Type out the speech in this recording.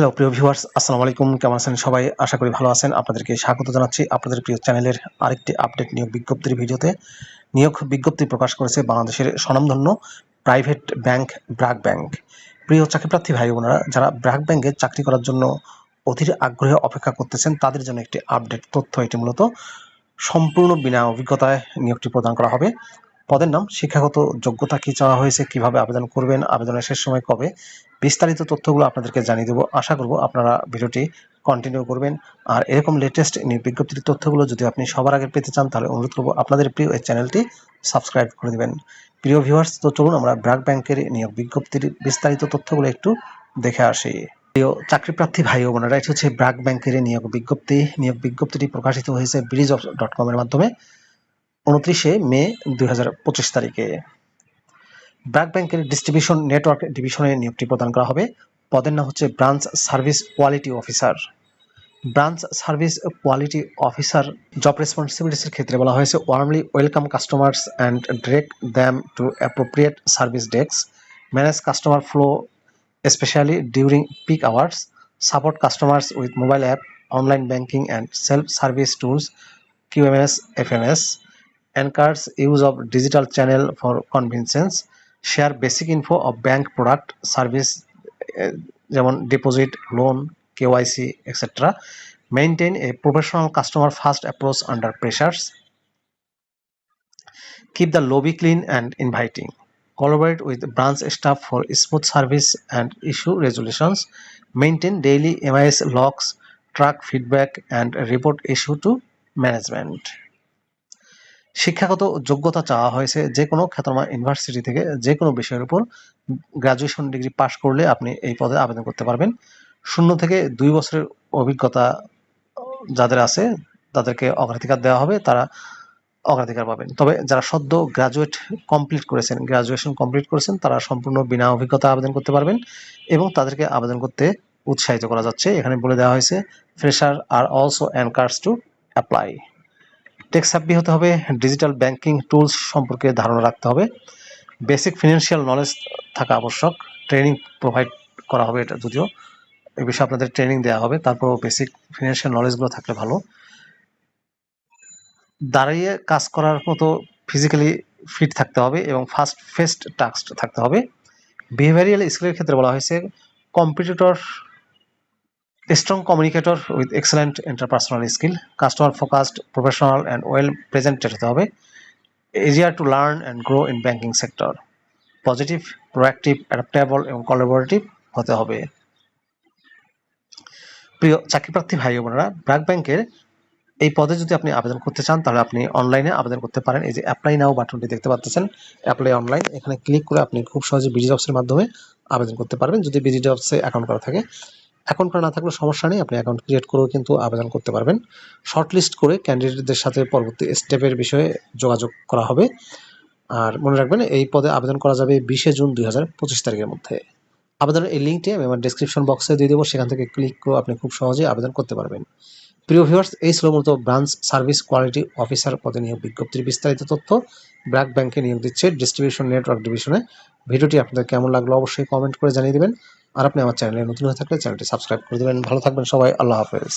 Hello, প্রিয় viewers আসসালামু আলাইকুম। কেমন আছেন সবাই? আশা করি ভালো আছেন। আপনাদেরকে স্বাগত জানাচ্ছি আপনাদের প্রিয় চ্যানেলের আরেকটি আপডেট নিয়োগ বিজ্ঞপ্তির ভিডিওতে। নিয়োগ বিজ্ঞপ্তি প্রকাশ করেছে বাংলাদেশের স্বনামধন্য প্রাইভেট ব্যাংক ব্র্যাক ব্যাংক প্রিয় চাকরিপ্রার্থী ভাই বোনেরা, যারা ব্র্যাক ব্যাংকে চাকরি করার জন্য অধীর আগ্রহে অপেক্ষা করতেছেন, তাদের জন্য একটি আপডেট তথ্য এটি মূলত। সম্পূর্ণ বিনা অভিজ্ঞতায় নিয়োগটি প্রদান করা হবে। পদের নাম, শিক্ষাগত যোগ্যতা কি চাওয়া হয়েছে, কীভাবে আবেদন করবেন, আবেদনের শেষ সময় কবে, বিস্তারিত তথ্যগুলো আপনাদেরকে জানিয়ে দেবো। আশা করব আপনারা ভিডিওটি কন্টিনিউ করবেন। আর এরকম লেটেস্ট নিয়োগ বিজ্ঞপ্তির তথ্যগুলো যদি আপনি সবার আগে পেতে চান, তাহলে অনুরোধ করব আপনাদের প্রিয় এই চ্যানেলটি সাবস্ক্রাইব করে দেবেন। প্রিয় ভিউয়ার্স তো চলুন আমরা ব্র্যাক ব্যাংকের নিয়োগ বিজ্ঞপ্তির বিস্তারিত তথ্যগুলো একটু দেখে আসি। প্রিয় চাকরি প্রার্থী ভাই ও বোনেরা, এটি হচ্ছে ব্র্যাক ব্যাংকের নিয়োগ বিজ্ঞপ্তি। নিয়োগ বিজ্ঞপ্তিটি প্রকাশিত হয়েছে ব্রিজ অফ ডট কমের মাধ্যমে। উনত্রিশে মে দুই হাজার পঁচিশ তারিখে। ব্র্যাক ব্যাংকের ডিস্ট্রিবিউশন নেটওয়ার্ক ডিভিশনে নিয়োগটি প্রদান করা হবে। পদের নাম হচ্ছে branch service quality officer. Branch service quality officer job রেসপন্সিবিলিটিসের ক্ষেত্রে বলা হয়েছে warmly welcome customers and direct them to appropriate service desk manage customer flow specially during peak hours support customers with mobile app online banking and self service tools QMS FMS encourage use of digital channel for convenience share basic info of bank product service eh, যেমন deposit loan KYC extra maintain A professional customer first approach under pressures keep the lobby clean and inviting collaborate with branch staff for smooth service and issue resolutions maintain daily mis logs track feedback and report issue to management শিক্ষাগত যোগ্যতা চাওয়া হয়েছে যে কোনো খ্যাতনামা university থেকে যে কোনো বিষয়ের উপর গ্রাজুয়েশন ডিগ্রি পাশ করলে আপনি এই পদে আবেদন করতে পারবেন। শূন্য থেকে দুই বছরের অভিজ্ঞতা যাদের আছে, তাদেরকে অগ্রাধিকার দেওয়া হবে, তারা অগ্রাধিকার পাবেন। তবে যারা সদ্য গ্রাজুয়েট কমপ্লিট করেছেন, গ্রাজুয়েশন কমপ্লিট করেছেন, তারা সম্পূর্ণ বিনা অভিজ্ঞতা আবেদন করতে পারবেন এবং তাদেরকে আবেদন করতে উৎসাহিত করা যাচ্ছে। এখানে বলে দেওয়া হয়েছে fresher are also anchors to apply tech savvy হতে হবে ডিজিটাল ব্যাংকিং টুলস সম্পর্কে ধারণা রাখতে হবে বেসিক ফিনান্সিয়াল নলেজ থাকা আবশ্যক ট্রেনিং প্রোভাইড করা হবে এটা যদিও, এ বিষয়ে আপনাদের ট্রেনিং দেওয়া হবে, তারপরও বেসিক ফিনান্সিয়াল নলেজগুলো থাকলে ভালো। দাঁড়িয়ে কাজ করার মতো ফিজিক্যালি ফিট থাকতে হবে এবং ফাস্ট ফেস্ট টাস্ক থাকতে হবে। বিহেভিয়ারিয়াল স্কিলের ক্ষেত্রে বলা হয়েছে competitor strong communicator with excellent interpersonal skill customer focused professional and well presented হতে হবে। Eager to learn and grow in banking sector positive proactive adaptable এবং কোলাবোরেটিভ হতে হবে। প্রিয় চাকরিপ্রার্থী ভাই বোনেরা, ব্র্যাক ব্যাংকের এই পদে যদি আপনি আবেদন করতে চান, তাহলে আপনি অনলাইনে আবেদন করতে পারেন। এই যে অ্যাপ্লাই নাও বাটনটি দেখতে পাচ্ছেন অ্যাপ্লাই অনলাইন এখানে ক্লিক করে আপনি খুব সহজে বিজি জবসের মাধ্যমে আবেদন করতে পারবেন। যদি বিজি জবসে অ্যাকাউন্ট করা থাকে অ্যাকাউন্ট করা না থাকলে সমস্যা নেই, আপনি অ্যাকাউন্ট ক্রিয়েট করেও কিন্তু আবেদন করতে পারবেন। শর্ট লিস্ট করে ক্যান্ডিডেটদের সাথে পরবর্তী স্টেপের বিষয়ে যোগাযোগ করা হবে। আর মনে রাখবেন, এই পদে আবেদন করা যাবে বিশে জুন দুই হাজার পঁচিশ তারিখের মধ্যে। আবেদনের এই লিঙ্কটি আমি আমার ডিসক্রিপশন বক্সে দিয়ে দেবো, সেখান থেকে ক্লিক করে আপনি খুব সহজেই আবেদন করতে পারবেন। প্রিয় ভিউয়ার্স এই ছিল মূলত ব্রাঞ্চ সার্ভিস কোয়ালিটি অফিসার পদে নিয়োগ বিজ্ঞপ্তির বিস্তারিত তথ্য। ব্র্যাক ব্যাংকে নিয়োগ দিচ্ছে ডিস্ট্রিবিউশন নেটওয়ার্ক ডিভিশনে ভিডিওটি আপনাদের কেমন লাগল অবশ্যই কমেন্ট করে জানিয়ে দেবেন। আর আপনি আমার চ্যানেলে নতুন হয়ে থাকলে চ্যানেলটি সাবস্ক্রাইব করে দেবেন। ভালো থাকবেন সবাই। আল্লাহ হাফেজ।